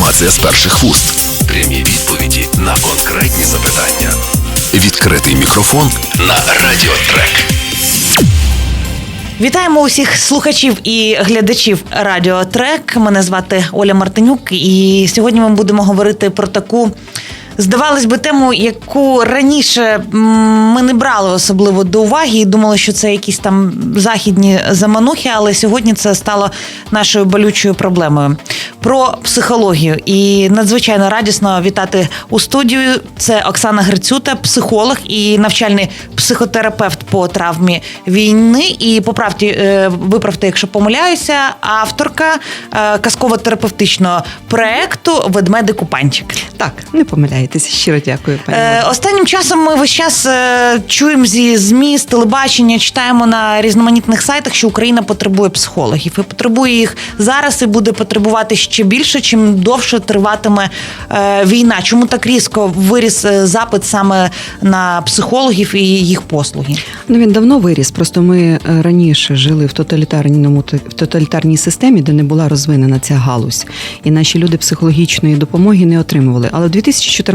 Інформація з перших вуст. Прямі відповіді на конкретні запитання. Відкритий мікрофон на Радіотрек. Вітаємо усіх слухачів і глядачів Радіо Трек. Мене звати Оля Мартинюк, і сьогодні ми будемо говорити про таку. Здавалось би, тему, яку раніше ми не брали особливо до уваги і думали, що це якісь там західні заманухи, але сьогодні це стало нашою болючою проблемою. Про психологію. І надзвичайно радісно вітати у студію. Це Оксана Грицюта, психолог і навчальний психотерапевт по травмі війни. І поправте, е, виправте, якщо помиляюся, авторка е, казково-терапевтичного проекту Ведмедик Купанчик. Так, не помиляєтеся. Щиро дякую, пані. Е, останнім часом ми весь час е, чуємо зі ЗМІ, з телебачення, читаємо на різноманітних сайтах, що Україна потребує психологів і потребує їх зараз і буде потребувати ще більше, чим довше триватиме е, війна. Чому так різко виріс е, запит саме на психологів і їх послуги? Ну він давно виріс. Просто ми е, раніше жили в тоталітарному в тоталітарній системі, де не була розвинена ця галузь, і наші люди психологічної допомоги не отримували. Але в 2014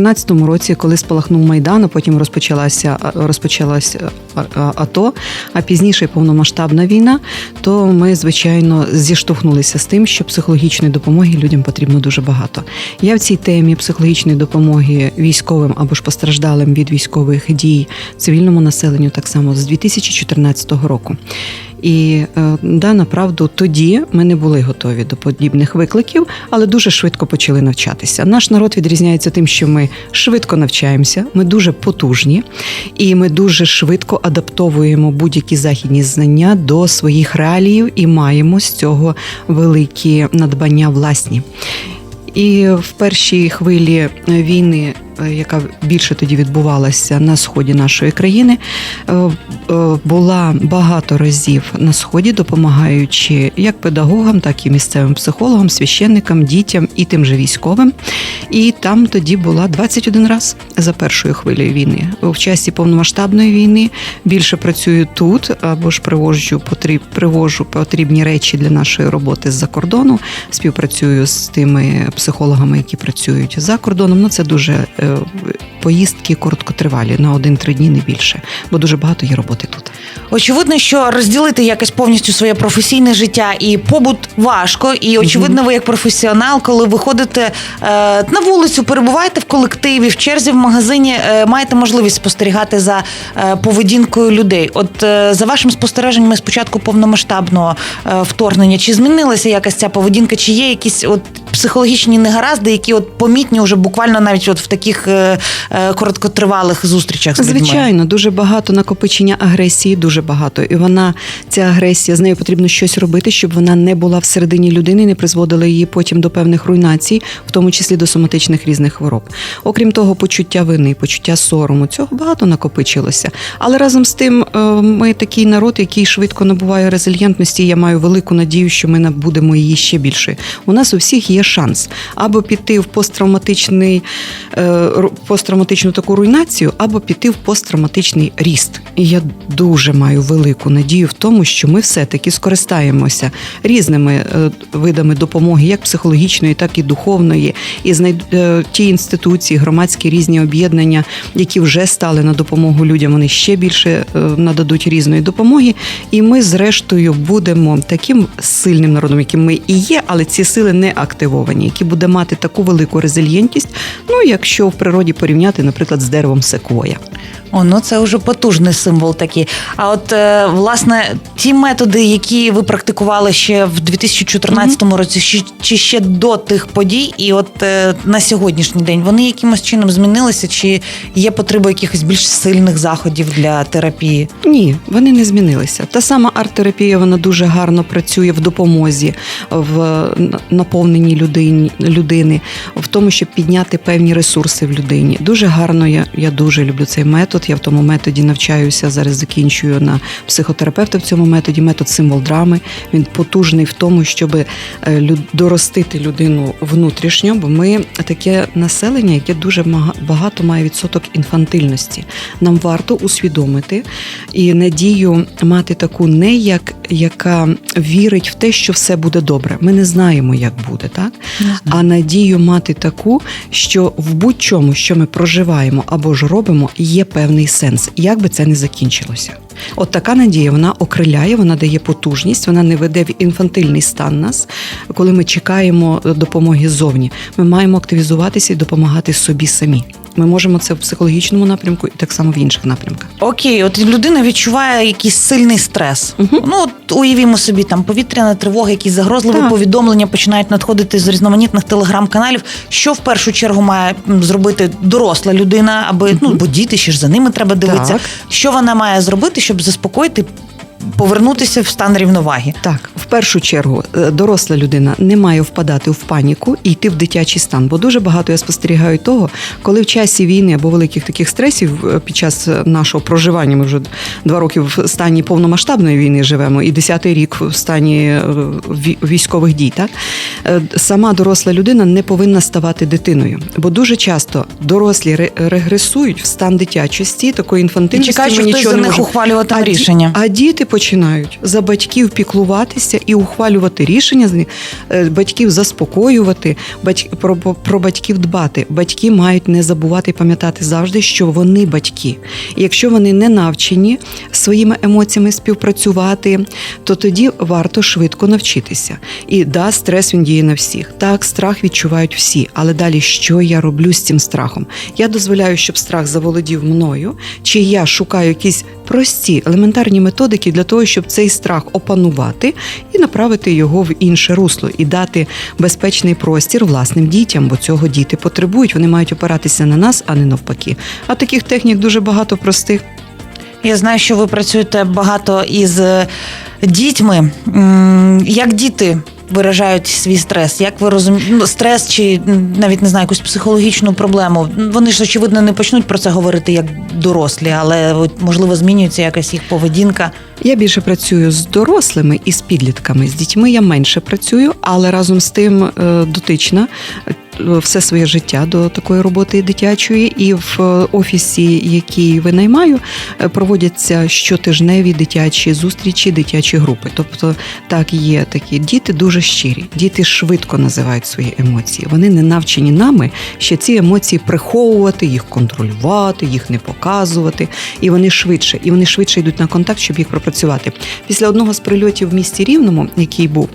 році, коли спалахнув майдан, а потім розпочалася розпочалась а, а, АТО, а пізніше повномасштабна війна, то ми звичайно зіштовхнулися з тим, що психологічної допомоги людям потрібно дуже багато. Я в цій темі психологічної допомоги військовим або ж постраждалим від військових дій цивільному населенню так само з 2014 року. І е, да, направду тоді ми не були готові до подібних викликів, але дуже швидко почали навчатися. Наш народ відрізняється тим, що ми швидко навчаємося, ми дуже потужні, і ми дуже швидко адаптовуємо будь-які західні знання до своїх реаліїв і маємо з цього великі надбання власні. І в першій хвилі війни, яка більше тоді відбувалася на сході нашої країни, е, е, була багато разів на сході, допомагаючи як педагогам, так і місцевим психологам, священникам, дітям і тим же військовим. І там тоді була 21 раз за першою хвилею війни. В часі повномасштабної війни більше працюю тут або ж привожу потріб, привожу потрібні речі для нашої роботи з-за кордону. Співпрацюю з тими психологами, які працюють за кордоном. Ну це дуже е, поїздки короткотривалі на один-три дні, не більше, бо дуже багато є роботи тут. Очевидно, що розділити якось повністю своє професійне життя і побут важко. І очевидно, ви як професіонал, коли виходите е, на вулицю, перебуваєте в колективі, в черзі в магазині, е, маєте можливість спостерігати за е, поведінкою людей. От е, за вашим спостереженнями з початку повномасштабного е, вторгнення, чи змінилася якась ця поведінка, чи є якісь от психологічні негаразди, які от помітні вже буквально навіть от в таких е, е, короткотривалих зустрічах з людьми? Звичайно, дуже багато накопичення агресії, дуже багато. І вона, ця агресія, з нею потрібно щось робити, щоб вона не була всередині людини, не призводила її потім до певних руйнацій, в тому числі до соматичних різних хвороб. Окрім того, почуття вини, почуття сорому, цього багато накопичилося. Але разом з тим, е, ми такий народ, який швидко набуває резильєнтності. Я маю велику надію, що ми набудемо її ще більше. У нас у всіх є шанс або піти в посттравматичний посттравматичну таку руйнацію, або піти в посттравматичний ріст. І я дуже маю велику надію в тому, що ми все-таки скористаємося різними е, видами допомоги, як психологічної, так і духовної, і знайд... е, ті інституції, громадські різні об'єднання, які вже стали на допомогу людям, вони ще більше е, нададуть різної допомоги. І ми, зрештою, будемо таким сильним народом, яким ми і є, але ці сили не активовані, які буде мати таку велику резильєнтність, ну якщо в природі порівняти, наприклад, з деревом секвоя. О, ну це вже потужний символ такий. А от е, власне ті методи, які ви практикували ще в 2014 році, чи, ще до тих подій, і от е, на сьогоднішній день вони якимось чином змінилися, чи є потреба якихось більш сильних заходів для терапії? Ні, вони не змінилися. Та сама арт-терапія вона дуже гарно працює в допомозі, в наповненні людині, людини, в тому, щоб підняти певні ресурси в людині. Дуже гарно я, я дуже люблю цей метод. Я в тому методі навчаюся зараз. Закінчую на психотерапевта в цьому методі. Метод символ драми. Він потужний в тому, щоб е, доростити людину внутрішньо, бо ми таке населення, яке дуже багато має відсоток інфантильності. Нам варто усвідомити і надію мати таку не як яка вірить в те, що все буде добре. Ми не знаємо, як буде, так? А надію мати таку, що в будь-чому, що ми проживаємо або ж робимо, є певний сенс, як би це не закінчилося. От така надія вона окриляє, вона дає потужність, вона не веде в інфантильний стан нас, коли ми чекаємо допомоги ззовні. Ми маємо активізуватися і допомагати собі самі. Ми можемо це в психологічному напрямку і так само в інших напрямках. Окей, от людина відчуває якийсь сильний стрес. Мгм. Ну от уявімо собі, там повітряна тривога, якісь загрозливі Так. повідомлення починають надходити з різноманітних телеграм-каналів. Що в першу чергу має зробити доросла людина, аби ну бо діти ще ж за ними треба дивитися. Так. Що вона має зробити, щоб заспокоїти, повернутися в стан рівноваги? Так, в першу чергу, е, доросла людина не має впадати в паніку і йти в дитячий стан. Бо дуже багато я спостерігаю того, коли в часі війни або великих таких стресів е, під час нашого проживання, ми вже два роки в стані повномасштабної війни живемо, і десятий рік в стані е, військових дій. Так Е, сама доросла людина не повинна ставати дитиною, бо дуже часто дорослі ре- регресують в стан дитячості, такої інфантильності. чекають, що хтось за них ухвалюватиме рішення. а діти починають за батьків піклуватися і ухвалювати рішення, з них, е, батьків заспокоювати, про, про батьків дбати. Батьки мають не забувати і пам'ятати завжди, що вони батьки. І якщо вони не навчені своїми емоціями співпрацювати, то тоді варто швидко навчитися. І да, стрес він діє на всіх. Так, страх відчувають всі. Але далі, що я роблю з цим страхом? Я дозволяю, щоб страх заволодів мною, чи я шукаю якісь прості елементарні методики для того, щоб цей страх опанувати і направити його в інше русло, і дати безпечний простір власним дітям, бо цього діти потребують. Вони мають опиратися на нас, а не навпаки. А таких технік дуже багато простих. Я знаю, що ви працюєте багато із е, дітьми. Як діти виражають свій стрес? Як ви розумієте, ну, стрес чи навіть не знаю, якусь психологічну проблему? Вони ж очевидно не почнуть про це говорити як дорослі, але можливо змінюється якась їх поведінка. Я більше працюю з дорослими і з підлітками. З дітьми я менше працюю, але разом з тим е, дотична е, все своє життя до такої роботи дитячої. І в офісі, який винаймаю, е, проводяться щотижневі дитячі зустрічі, дитячі групи. Тобто, так є такі діти дуже щирі. Діти швидко називають свої емоції. Вони не навчені нами ще ці емоції приховувати, їх контролювати, їх не показувати. І вони швидше, і вони швидше йдуть на контакт, щоб їх пропрацювати. Після одного з прильотів в місті Рівному, який був,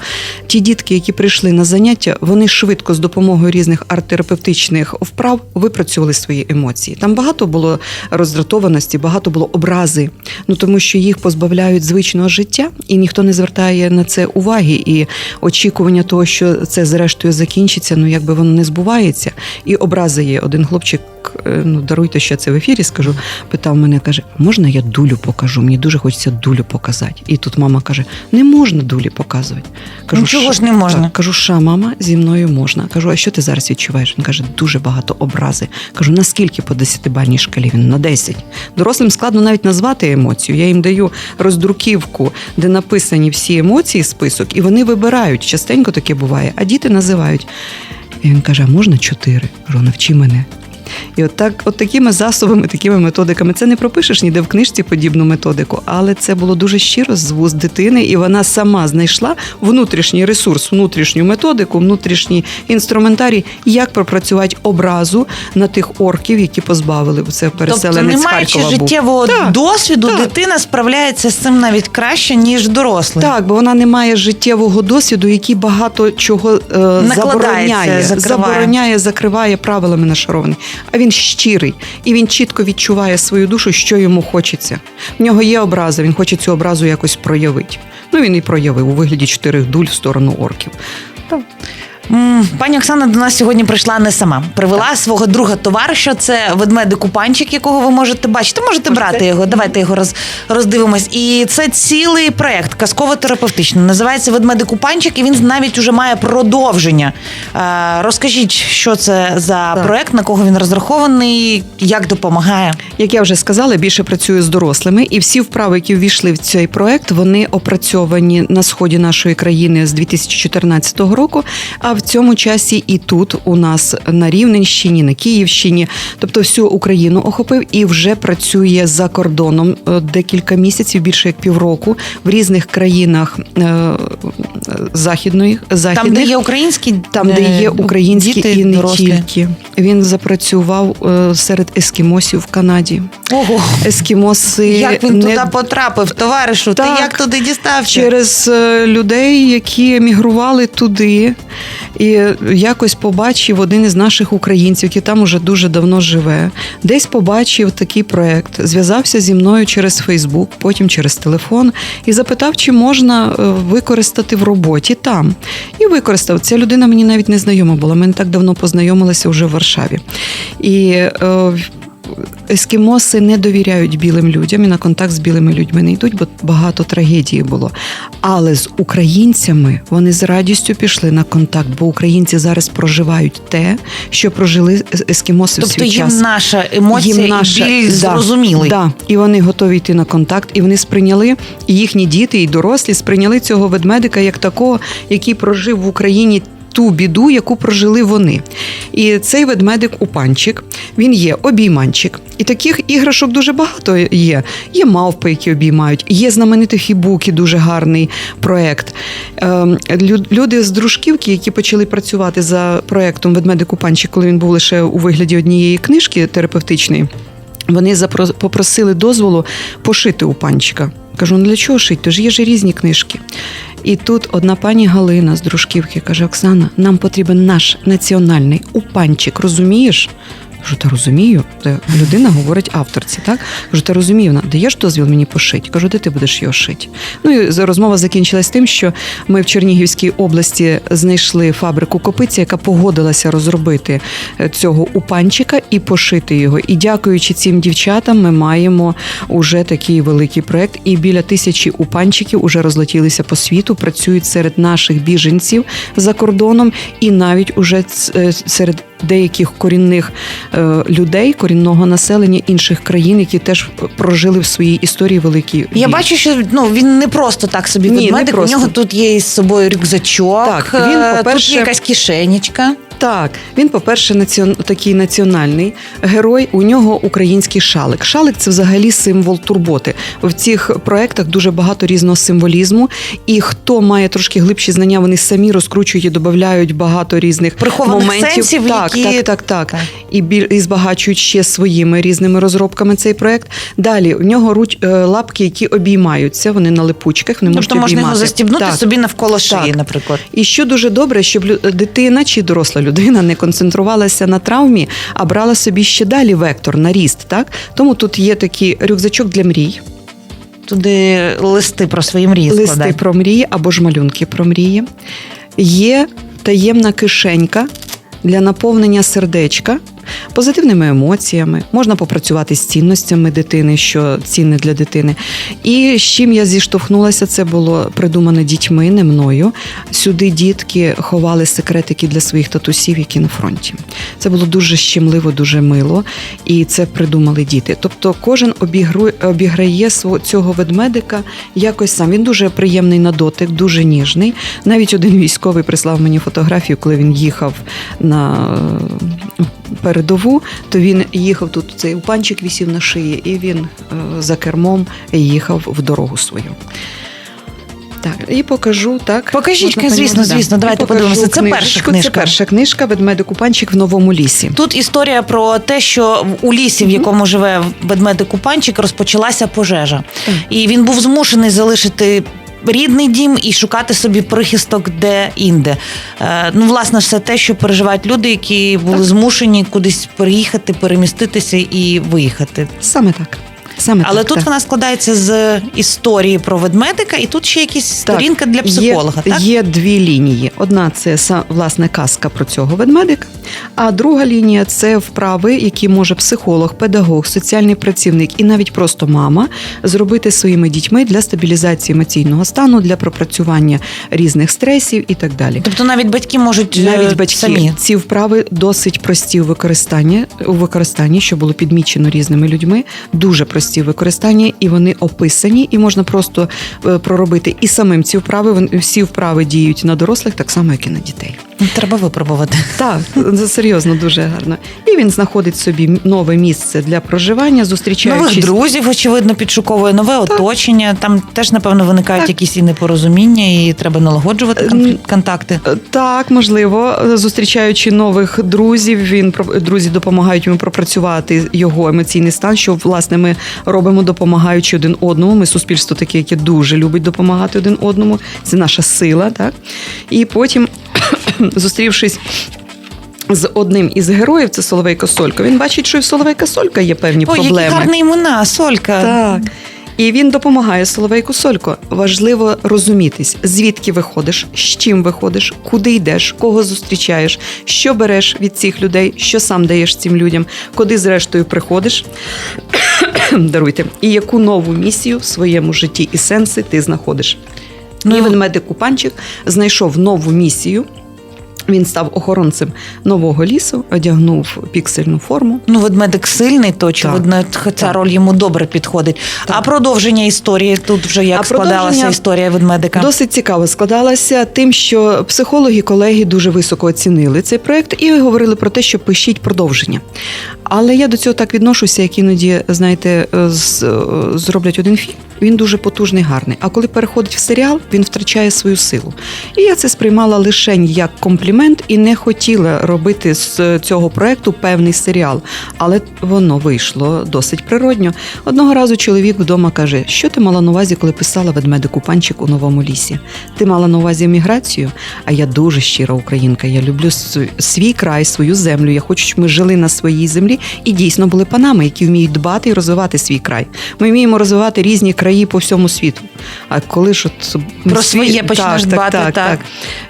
ті дітки, які прийшли на заняття, вони швидко з допомогою різних арт-терапевтичних вправ випрацювали свої емоції. Там багато було роздратованості, багато було образи. Ну тому що їх позбавляють звичного життя, і ніхто не звертає на це уваги. І очікування того, що це зрештою закінчиться, ну якби воно не збувається. І образи є. Один хлопчик, е, ну даруйте, що я це в ефірі скажу, питав мене, каже: можна я дулю покажу? Мені дуже хочеться дулю показати. І тут мама каже: не можна дулі показувати. Ну, чого ж не можна? Так, кажу, ша, мама, зі мною можна. Кажу, а що ти зараз відчуваєш? Він каже, дуже багато образи. Кажу, наскільки по 10-бальній шкалі? Він на 10. Дорослим складно навіть назвати емоцію. Я їм даю роздруківку, де написані всі емоції, список, і вони вибирають. Частенько таке буває, а діти називають. І він каже: а можна чотири? Кажу, навчи мене. І от так, от такими засобами, такими методиками, це не пропишеш ніде в книжці подібну методику, але це було дуже щиро з вуст дитини, і вона сама знайшла внутрішній ресурс, внутрішню методику, внутрішній інструментарій, як пропрацювати образу на тих орків, які позбавили це Тобто, переселенець не маючи життєвого Так, досвіду, так. дитина справляється з цим навіть краще, ніж дорослий. Так, бо вона не має життєвого досвіду, який багато чого е, забороняє, закриває. забороняє, закриває правилами нашарований. А він щирий і він чітко відчуває свою душу, що йому хочеться. В нього є образа, він хоче цю образу якось проявити. Ну він і проявив у вигляді чотирих дуль в сторону орків. Так. Пані Оксана до нас сьогодні прийшла не сама. Привела свого друга товариша. Це ведмедик Купанчик, якого ви можете бачити. Можете Можете. брати його. Давайте його роз, роздивимось. І це цілий проект казково-терапевтичний. Називається Ведмедик Купанчик, і він навіть уже має продовження. Е, розкажіть, що це за Так. проект, на кого він розрахований, як допомагає. Як я вже сказала, більше працюю з дорослими, і всі вправи, які ввійшли в цей проект, вони опрацьовані на сході нашої країни з 2014 року. А в в цьому часі і тут у нас на Рівненщині, на Київщині, тобто всю Україну охопив і вже працює за кордоном е, декілька місяців, більше як півроку, в різних країнах е, західної Там, де є українські Там, де е, є українські діти, і не дорослі. тільки. Він запрацював серед ескімосів в Канаді. Ого, Ескімоси як він не туди потрапив, товаришу? Так. Ти як туди дістався? через людей, які емігрували туди, і якось побачив один із наших українців, який там уже дуже давно живе. Десь побачив такий проект, зв'язався зі мною через Фейсбук, потім через телефон, і запитав, чи можна е, використати в роботі там. І використав. Ця людина мені навіть не знайома була. Ми не так давно познайомилися вже в Варшаві. І е, ескімоси не довіряють білим людям і на контакт з білими людьми не йдуть, бо багато трагедії було. Але з українцями вони з радістю пішли на контакт, бо українці зараз проживають те, що прожили ес- ескімоси в Тобто свій їм час. наша емоція і біль зрозумілий. Да, і вони готові йти на контакт, і вони сприйняли і їхні діти, і дорослі сприйняли цього ведмедика як такого, який прожив в Україні. Ту біду, яку прожили вони. І цей ведмедик Упанчик, він є обійманчик. І таких іграшок дуже багато є. Є мавпи, які обіймають, є знаменитий Фібукі, дуже гарний проект. Ем, Люди з дружківки, які почали працювати за проектом Ведмедик Упанчик, коли він був лише у вигляді однієї книжки терапевтичної. Вони попросили дозволу пошити у панчика. Кажу, ну для чого шити? Тож є ж різні книжки. І тут одна пані Галина з дружківки каже: Оксана, нам потрібен наш національний упанчик, розумієш? Кажу, та розумію. Та людина говорить авторці, так? Кажу, та розумію, вона даєш дозвіл мені пошити? Кажу, де ти будеш його шити? Ну і розмова закінчилась тим, що ми в Чернігівській області знайшли фабрику копиці, яка погодилася розробити е, цього упанчика і пошити його. І дякуючи цим дівчатам, ми маємо уже такий великий проект. І біля тисячі упанчиків уже розлетілися по світу, працюють серед наших біженців за кордоном, і навіть уже е, серед деяких корінних е, людей, корінного населення інших країн, які теж прожили в своїй історії великі. Я біль. бачу, що ну він не просто так собі Ні, не ведмедик. У нього тут є із собою рюкзачок. Так, він, е, по-перше- тут є якась кишенечка. Так, він, по-перше, націон... такий національний герой. У нього український шалик. Шалик це взагалі символ турботи. В цих проектах дуже багато різного символізму. І хто має трошки глибші знання, вони самі розкручують і додають багато різних Прихованих моментів. сенсів, так, які- так, так, так, Так. І, біль... і збагачують ще своїми різними розробками цей проект. Далі у нього руч... е, лапки, які обіймаються. Вони на липучках. Вони можуть Тобто можна його застібнути Так. собі навколо шиї, Так. наприклад. І що дуже добре, щоб дитина чи доросла людина не концентрувалася на травмі, а брала собі ще далі вектор на ріст. Так тому тут є такий рюкзачок для мрій, Туди листи про свої мрії листи складай. про мрії або ж малюнки про мрії. Є таємна кишенька для наповнення сердечка. Позитивними емоціями, можна попрацювати з цінностями дитини, що цінне для дитини. І з чим я зіштовхнулася, це було придумане дітьми, не мною. Сюди дітки ховали секретики для своїх татусів, які на фронті. Це було дуже щемливо, дуже мило, і це придумали діти. Тобто, кожен обіграє цього ведмедика якось сам. Він дуже приємний на дотик, дуже ніжний. Навіть один військовий прислав мені фотографію, коли він їхав на е, передову, то він їхав тут. Цей панчик вісів на шиї, і він е, за кермом їхав в дорогу свою. Так, і покажу так. Покажіть, Можна звісно, звісно, давайте подивимося. Це перша книжка. Це перша книжка Ведмедик Панчик в новому лісі. Тут історія про те, що у лісі, в якому живе ведмедик Купанчик, розпочалася пожежа, Так. і він був змушений залишити. Рідний дім і шукати собі прихисток де-інде. Е, ну, власне, все те, що переживають люди, які були Так. змушені кудись переїхати, переміститися і виїхати. Саме так. Саме Але так, тут так. вона складається з історії про ведмедика, і тут ще якісь Так, сторінка для психолога. Є, так? є дві лінії. Одна це власне казка про цього ведмедика, а друга лінія це вправи, які може психолог, педагог, соціальний працівник і навіть просто мама зробити своїми дітьми для стабілізації емоційного стану, для пропрацювання різних стресів і так далі. Тобто навіть батьки можуть е, Навіть батьки самі. ці вправи досить прості у використанні, у використанні, що було підмічено різними людьми. Дуже прості в використання, і вони описані, і можна просто е, проробити і самим ці вправи. Всі вправи діють на дорослих, так само як і на дітей. Треба випробувати. Так, серйозно дуже гарно. І він знаходить собі нове місце для проживання, Нових друзів, очевидно, підшуковує нове оточення. Там теж, напевно, виникають Так. якісь і непорозуміння, і треба налагоджувати контакти. Е, Так, можливо, зустрічаючи нових друзів, він друзі допомагають йому пропрацювати його емоційний стан. Що власне ми робимо, допомагаючи один одному. Ми суспільство таке, яке дуже любить допомагати один одному. Це наша сила, так і потім, зустрівшись. З одним із героїв, це Соловейко Солько. Він бачить, що і в Соловейка Солька є певні Ой, проблеми. які гарні імена, Солька. Так. І він допомагає Соловейку Солько. Важливо розумітись, звідки виходиш, з чим виходиш, куди йдеш, кого зустрічаєш, що береш від цих людей, що сам даєш цим людям, куди зрештою приходиш. Даруйте, і яку нову місію в своєму житті і сенси ти знаходиш. Ну, і ведмедик Купанчик знайшов нову місію. Він став охоронцем нового лісу, одягнув піксельну форму. Ну, ведмедик сильний, то очевидно, ця Так. роль йому добре підходить. Так. А продовження історії тут вже як А складалася історія ведмедика. Досить цікаво складалася тим, що психологи, колеги дуже високо оцінили цей проект і говорили про те, що пишіть продовження. Але я до цього так відношуся, як іноді, знаєте, з, е, зроблять один фільм. Він дуже потужний, гарний. А коли переходить в серіал, він втрачає свою силу. І я це сприймала лише як комплімент і не хотіла робити з цього проекту певний серіал. Але воно вийшло досить природньо. Одного разу чоловік вдома каже: Що ти мала на увазі, коли писала ведмедику панчик у новому лісі? Ти мала на увазі еміграцію? А я дуже щира українка. Я люблю свій край, свою землю. Я хочу, щоб ми жили на своїй землі і дійсно були панами, які вміють дбати і розвивати свій край. Ми вміємо розвивати різні краї по всьому світу. А коли ж от Про своє почнеш дбати, так.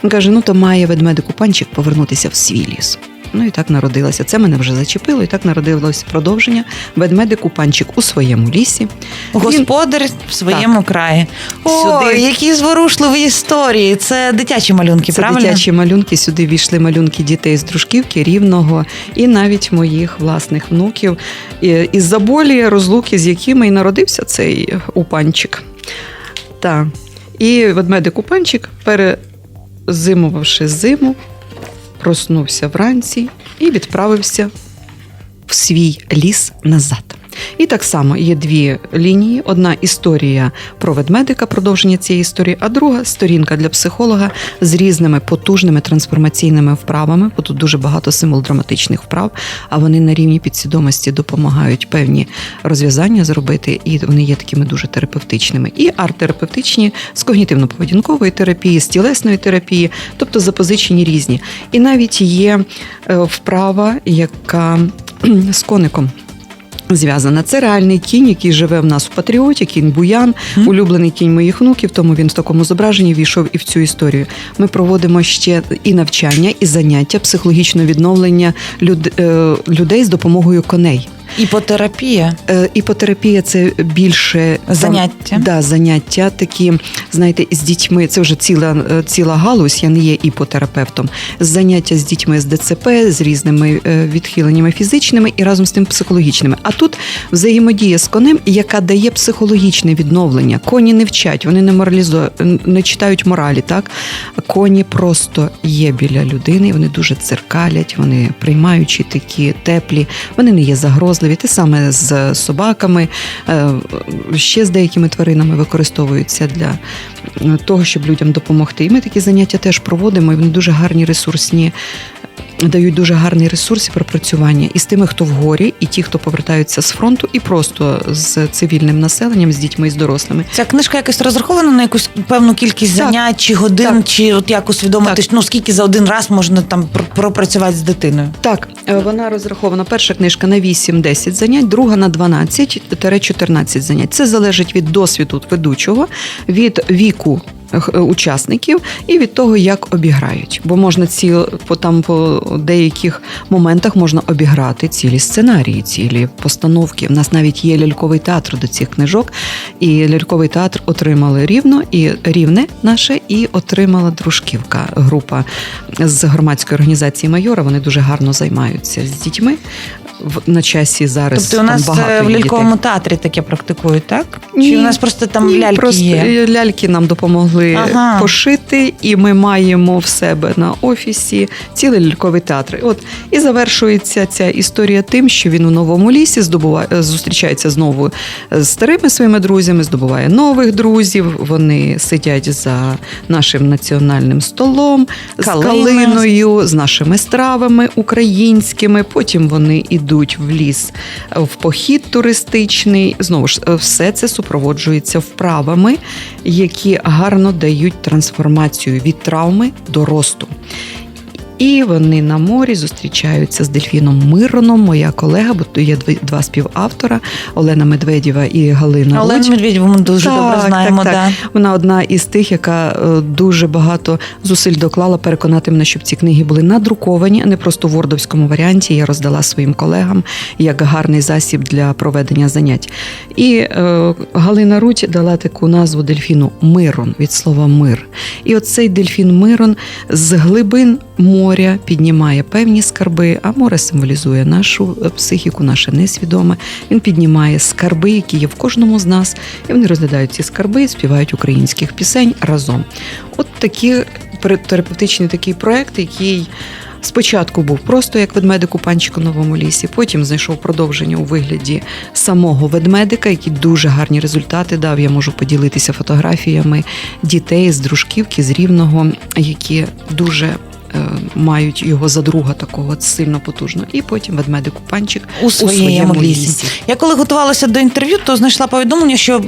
Він каже: ну то має ведмедику панчик повернутися в свій ліс. Ну і так народилася. Це мене вже зачепило, і так народилося продовження. Ведмедику панчик у своєму лісі. Він- Господар в своєму краї. О, Сюди- які зворушливі історії. Це дитячі малюнки, Це правильно? дитячі малюнки. Сюди війшли малюнки дітей з дружківки, рівного і навіть моїх власних внуків. І- Із-за болі розлуки, з якими і народився цей упанчик. Так. І ведмедик Упанчик, перезимувавши зиму, проснувся вранці і відправився в свій ліс назад. І так само є дві лінії: одна історія про ведмедика, продовження цієї історії, а друга сторінка для психолога з різними потужними трансформаційними вправами, бо тут дуже багато символ-драматичних вправ, а вони на рівні підсвідомості допомагають певні розв'язання зробити, і вони є такими дуже терапевтичними. І арт-терапевтичні з когнітивно-поведінкової терапії, з тілесної терапії, тобто запозичені різні. І навіть є е, вправа, яка з коником. Зв'язана це реальний кінь, який живе в нас в патріоті, кінь Буян, Мгм. улюблений кінь моїх внуків, тому він в такому зображенні війшов і в цю історію. Ми проводимо ще і навчання, і заняття, психологічне відновлення люд, е, людей з допомогою коней. Іпотерапія. Е, Іпотерапія це більше там, Заняття. да, заняття такі, знаєте, з дітьми. Це вже ціла, е, ціла галузь. Я не є іпотерапевтом. Заняття з дітьми з ДЦП, з різними е, відхиленнями фізичними і разом з тим психологічними. А тут взаємодія з конем, яка дає психологічне відновлення. Коні не вчать, вони не моралізують, не читають моралі. Так коні просто є біля людини. Вони дуже циркалять, вони приймаючі такі теплі, вони не є загрозливі. Те саме з собаками, е, ще з деякими тваринами використовуються для е, того, щоб людям допомогти. І ми такі заняття теж проводимо, і вони дуже гарні ресурсні. Дають дуже гарний ресурс і пропрацювання і з тими, хто в горі, і ті, хто повертаються з фронту, і просто з цивільним населенням, з дітьми і з дорослими. Ця книжка якось розрахована на якусь певну кількість Так. занять чи годин, Так. чи от як усвідомити, ну скільки за один раз можна там пропрацювати з дитиною. Так, е, вона розрахована. Перша книжка на 8-10 занять, друга на 12-14 занять. Це залежить від досвіду ведучого, від віку. Е, Учасників і від того, як обіграють, бо можна ці по там по деяких моментах можна обіграти цілі сценарії, цілі постановки. У нас навіть є ляльковий театр до цих книжок, і ляльковий театр отримали рівно і рівне наше, і отримала дружківка група з громадської організації майора. Вони дуже гарно займаються з дітьми. В на часі зараз. Тобто у нас там багато е, в ляльковому дітей. театрі таке практикують, так? Ні. Чи у нас просто там Ні, ляльки просто є? ляльки нам допомогли Ага. пошити, і ми маємо в себе на офісі цілий ляльковий театр. От і завершується ця історія тим, що він у новому лісі здобуває е, зустрічається знову з старими своїми друзями, здобуває нових друзів. Вони сидять за нашим національним столом з калиною, з нашими стравами українськими. Потім вони йдуть в ліс в похід туристичний. Знову ж е, все це супроводжується вправами, які гарно дають трансформацію від травми до росту. І вони на морі зустрічаються з дельфіном Мироном, моя колега, бо є два співавтора Олена Медведєва і Галина Олену Рудь. Медведєву ми дуже Так, добре знаємо. так. Да. Вона одна із тих, яка е, дуже багато зусиль доклала переконати мене, щоб ці книги були надруковані, а не просто в вордовському варіанті. Я роздала своїм колегам як гарний засіб для проведення занять. І е, Галина Руть дала таку назву дельфіну Мирон від слова мир. І оцей дельфін Мирон з глибин моря піднімає певні скарби, а море символізує нашу е, психіку, наше несвідоме. Він піднімає скарби, які є в кожному з нас, і вони розглядають ці скарби, і співають українських пісень разом. От такі терапевтичний такий проект, який. Спочатку був просто як ведмедик у панчику новому лісі, потім знайшов продовження у вигляді самого ведмедика, який дуже гарні результати дав. Я можу поділитися фотографіями дітей з дружківки, з рівного, які дуже мають його за друга такого сильно потужно. І потім ведмедик у панчик У своєму лісі. Я коли готувалася до інтерв'ю, то знайшла повідомлення, що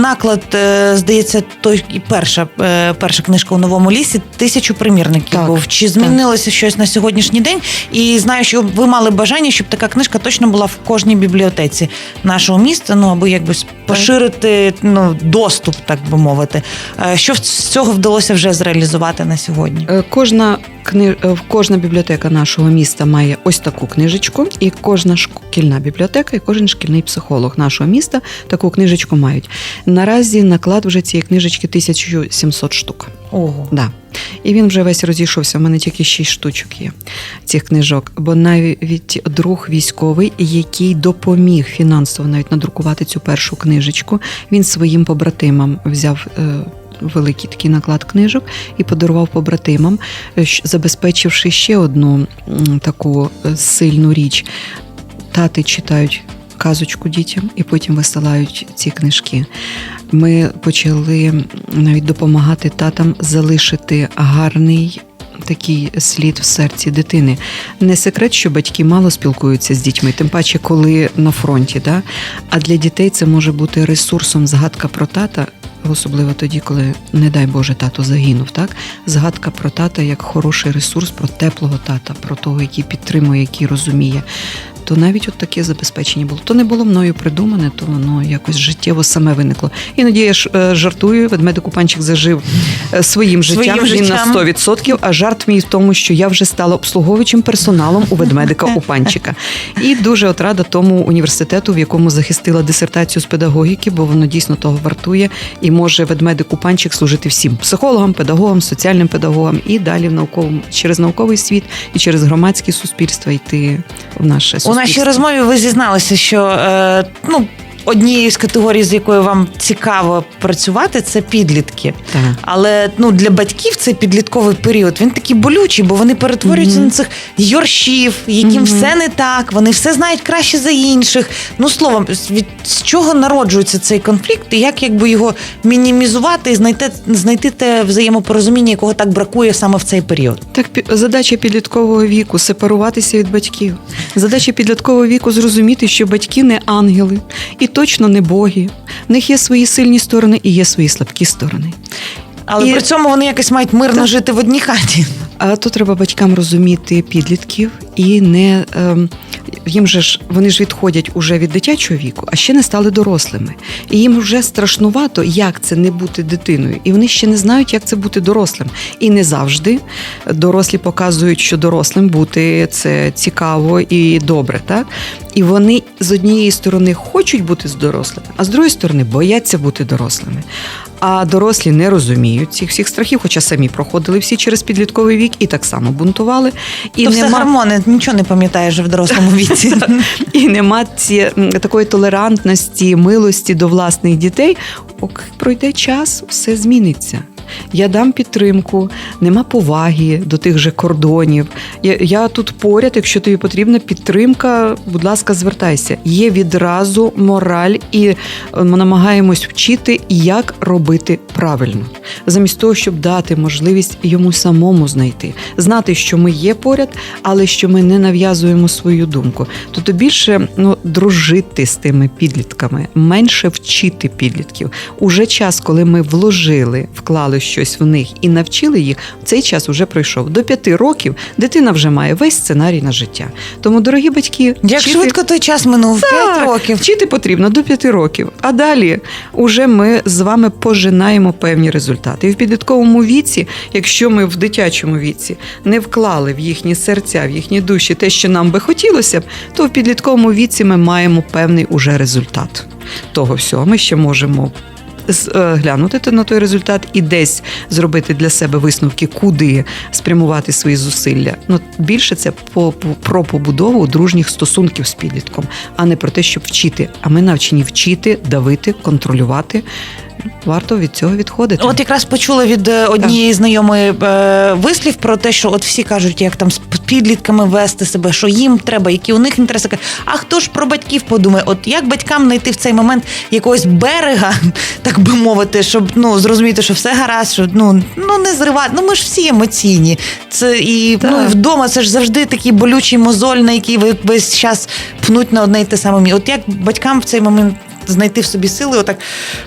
наклад, е, здається, той і перша, е, перша книжка у новому лісі тисячу примірників Так, був. Чи змінилося щось на сьогоднішній день? І знаю, що ви мали бажання, щоб така книжка точно була в кожній бібліотеці нашого міста, ну аби якось поширити ну, доступ, так би мовити. Е, Що з цього вдалося вже зреалізувати на сьогодні? Е, Кожна кни... е, кожна бібліотека нашого міста має ось таку книжечку, і кожна шкільна бібліотека, і кожен шкільний психолог нашого міста таку книжечку мають. Наразі наклад вже цієї книжечки 1700 штук. Ого. Да. І він вже весь розійшовся. У мене тільки шість штучок є цих книжок. Бо навіть друг військовий, який допоміг фінансово навіть надрукувати цю першу книжечку, він своїм побратимам взяв. Великий такий наклад книжок і подарував побратимам, е, забезпечивши ще одну таку е, сильну річ. Тати читають казочку дітям і потім висилають ці книжки. Ми почали навіть допомагати татам залишити гарний. Такий слід в серці дитини. Не секрет, що батьки мало спілкуються з дітьми, тим паче, коли на фронті. Да? А для дітей це може бути ресурсом згадка про тата, особливо тоді, коли, не дай Боже, тато загинув. Так? Згадка про тата як хороший ресурс, про теплого тата, про того, який підтримує, який розуміє. То навіть от таке забезпечення було. То не було мною придумане, то воно якось життєво саме виникло. Іноді я ж е, жартую, ведмедик Купанчик зажив е, своїм життям, Своїм він життям. на 100%, а жарт мій в тому, що я вже стала обслуговуючим персоналом у ведмедика Купанчика. І дуже от рада тому університету, в якому захистила дисертацію з педагогіки, бо воно дійсно того вартує і може ведмедик Купанчик служити всім психологам, педагогам, соціальним педагогам і далі в науковому через науковий світ і через громадське суспільство йти в наше суспільство. Нашій розмові ви зізналися, що е, ну. Однією з категорій, з якою вам цікаво працювати, це підлітки. Так. Але ну для батьків цей підлітковий період він такий болючий, бо вони перетворюються Мгм. на цих йоршів, яким Мгм. все не так, вони все знають краще за інших. Ну словом, від з чого народжується цей конфлікт, і як якби його мінімізувати і знайти знайти те взаємопорозуміння, якого так бракує саме в цей період. Так, задача підліткового віку сепаруватися від батьків. Задача підліткового віку зрозуміти, що батьки не ангели і точно не боги. В них є свої сильні сторони і є свої слабкі сторони. Але І- при цьому вони якось мають мирно жити в одній хаті. А то треба батькам розуміти підлітків і не ем, їм же ж вони ж відходять уже від дитячого віку, а ще не стали дорослими. І їм вже страшнувато, як це не бути дитиною. І вони ще не знають, як це бути дорослим. І не завжди дорослі показують, що дорослим бути це цікаво і добре, так? І вони з однієї сторони хочуть бути з дорослими, а з другої сторони бояться бути дорослими. А дорослі не розуміють цих всіх страхів, хоча самі проходили всі через підлітковий вік і так само бунтували. І То все гормони, нічого не пам'ятаєш в дорослому віці. і нема ці, такої толерантності, милості до власних дітей. Ок, пройде час, все зміниться. Я дам підтримку, нема поваги до тих же кордонів. Я, я тут поряд, якщо тобі потрібна підтримка, будь ласка, звертайся. Є відразу мораль, і е, ми намагаємось вчити, як робити правильно, замість того, щоб дати можливість йому самому знайти, знати, що ми є поряд, але що ми не нав'язуємо свою думку. Тобто більше ну, дружити з тими підлітками, менше вчити підлітків. Уже час, коли ми вложили, вклали щось в них і навчили їх, цей час уже пройшов. До п'яти років дитина вже має весь сценарій на життя. Тому, дорогі батьки, Як вчити- швидко той час минув? П'ять років. Вчити потрібно до п'яти років. А далі уже ми з вами пожинаємо певні результати. І в підлітковому віці, якщо ми в дитячому віці не вклали в їхні серця, в їхні душі те, що нам би хотілося б, то в підлітковому віці ми маємо певний уже результат того всього. Ми ще можемо. З- е, на той результат і десь зробити для себе висновки, куди спрямувати свої зусилля. Ну більше це по, по- про побудову дружніх стосунків з підлітком, а не про те, щоб вчити. А ми навчені вчити, давити, контролювати. Варто від цього відходити. От якраз почула від е, однієї знайомої е, вислів про те, що от всі кажуть, як там з підлітками вести себе, що їм треба, які у них інтереси. А хто ж про батьків подумає? От як батькам знайти в цей момент якогось берега, так би мовити, щоб ну зрозуміти, що все гаразд, що ну ну не зривати. Ну ми ж всі емоційні. Це і Так. ну і вдома це ж завжди такий болючий мозоль, на який ви весь час пнуть на одне й те саме. От як батькам в цей момент знайти в собі сили, отак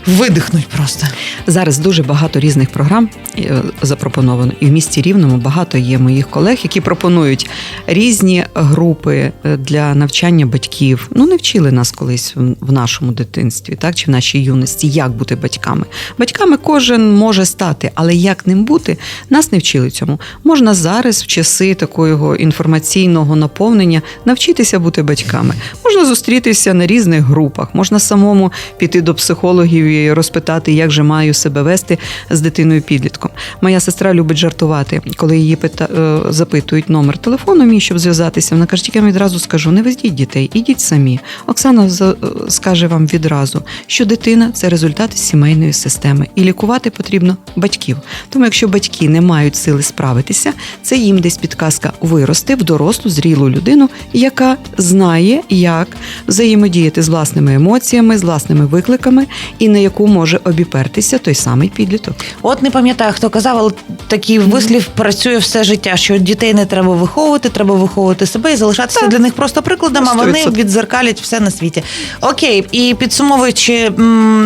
видихнуть просто. Зараз дуже багато різних програм е, запропоновано, і в місті Рівному багато є моїх колег, які пропонують різні групи е, для навчання батьків. Ну не вчили нас колись в- нашому дитинстві, так чи в нашій юності, як бути батьками. Батьками кожен може стати, але як ним бути, нас не вчили цьому. Можна зараз, в часи такого інформаційного наповнення, навчитися бути батьками. Можна зустрітися на різних групах, можна самому піти до психологів і розпитати, як же маю себе вести з дитиною підлітком. Моя сестра любить жартувати, коли її пита... е, запитують номер телефону мій, щоб зв'язатися. Вона каже, тільки я відразу скажу: не вездіть дітей, ідіть самі. Оксана е, скаже вам відразу, що дитина це результат сімейної системи, і лікувати потрібно батьків. Тому, якщо батьки не мають сили справитися, це їм десь підказка вирости в дорослу зрілу людину, яка знає, як взаємодіяти з власними емоціями, з власними викликами, і на яку може обіпертися той самий підліток. От не пам'ятаю, хто казав, але такий вислів працює все життя, що дітей не треба виховувати, треба виховувати себе і залишатися Так. для них просто прикладом, а Ну, вони відзеркалять все на світі. Окей, і підсумовуючи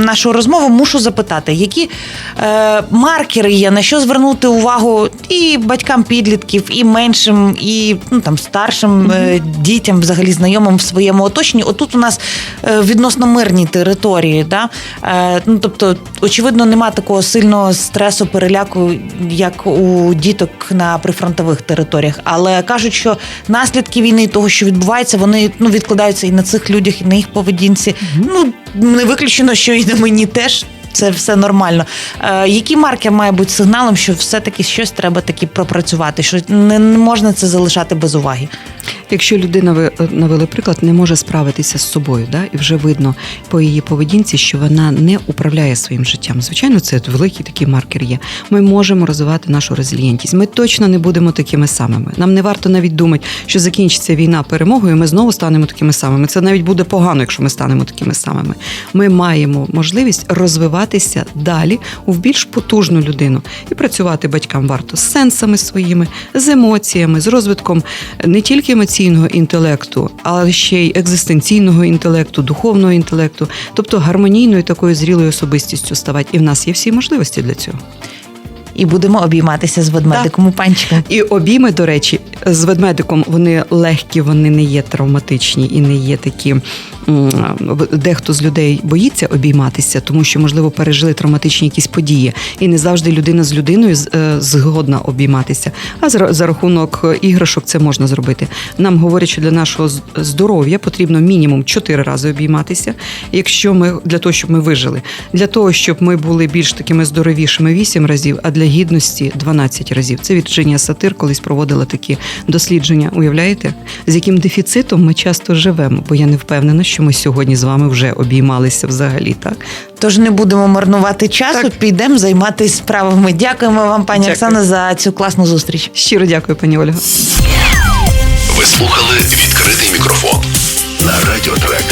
нашу розмову, мушу запитати, які е, маркери є, на що звернути увагу і батькам підлітків, і меншим, і ну там старшим е, дітям, взагалі знайомим в своєму оточенні. Отут у нас е, відносно мирні території, да? Е, ну тобто, очевидно, нема такого сильного стресу, переляку, як у діток на прифронтових територіях. Але кажуть, що наслідки війни, і того, що відбувається, вони ну відкладаються і на цих людях, і на їх поведінці. Ну не виключено, що і на мені теж. Це все нормально. Е, який маркер має бути сигналом, що все-таки щось треба таки пропрацювати, що не можна це залишати без уваги? Якщо людина навели приклад, не може справитися з собою, да, і вже видно по її поведінці, що вона не управляє своїм життям. Звичайно, це великий такий маркер є. Ми можемо розвивати нашу резильєнтність. Ми точно не будемо такими самими. Нам не варто навіть думати, що закінчиться війна перемогою. Ми знову станемо такими самими. Це навіть буде погано, якщо ми станемо такими самими. Ми маємо можливість розвиватися далі у більш потужну людину і працювати батькам варто з сенсами своїми, з емоціями, з розвитком не тільки емоційного інтелекту, але ще й екзистенційного інтелекту, духовного інтелекту, тобто гармонійною такою зрілою особистістю ставати. І в нас є всі можливості для цього. і будемо обійматися з ведмедиком у панчиком. І обійми, до речі, з ведмедиком вони легкі, вони не є травматичні і не є такі. Дехто з людей боїться обійматися, тому що, можливо, пережили травматичні якісь події, і не завжди людина з людиною е, згодна обійматися. А за, рахунок іграшок це можна зробити. Нам говорять, що для нашого здоров'я потрібно мінімум 4 рази обійматися, якщо ми для того, щоб ми вижили, для того, щоб ми були більш такими здоровішими 8 разів, а для гідності 12 разів. Це Вірджинія Сатир колись проводила такі дослідження. Уявляєте, з яким дефіцитом ми часто живемо? Бо я не впевнена, що ми сьогодні з вами вже обіймалися взагалі. Так Тож не будемо марнувати часу, Так. підемо займатися справами. Дякуємо вам, пані Дякую. Оксана, за цю класну зустріч. щиро дякую, пані Ольга. Ви слухали відкритий мікрофон на радіотрек.